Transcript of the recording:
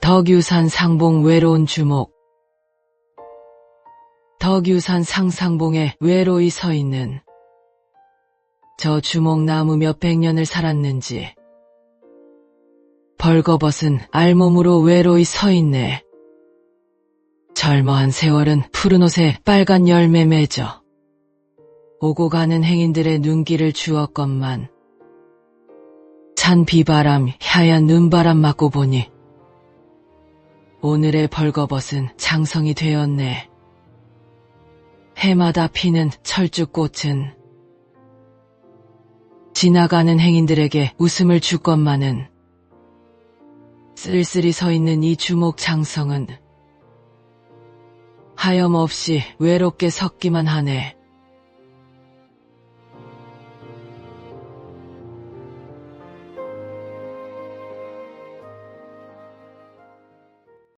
덕유산 상봉 외로운 주목 덕유산 상상봉에 외로이 서 있는 저 주목나무 몇 백 년을 살았는지 벌거벗은 알몸으로 외로이 서 있네. 젊어한 세월은 푸른 옷에 빨간 열매 맺어 오고 가는 행인들의 눈길을 주었건만 찬 비바람, 하얀 눈바람 맞고 보니 오늘의 벌거벗은 장성이 되었네. 해마다 피는 철쭉꽃은 지나가는 행인들에게 웃음을 주건만은 쓸쓸히 서 있는 이 주목 장성은 하염없이 외롭게 섰기만 하네.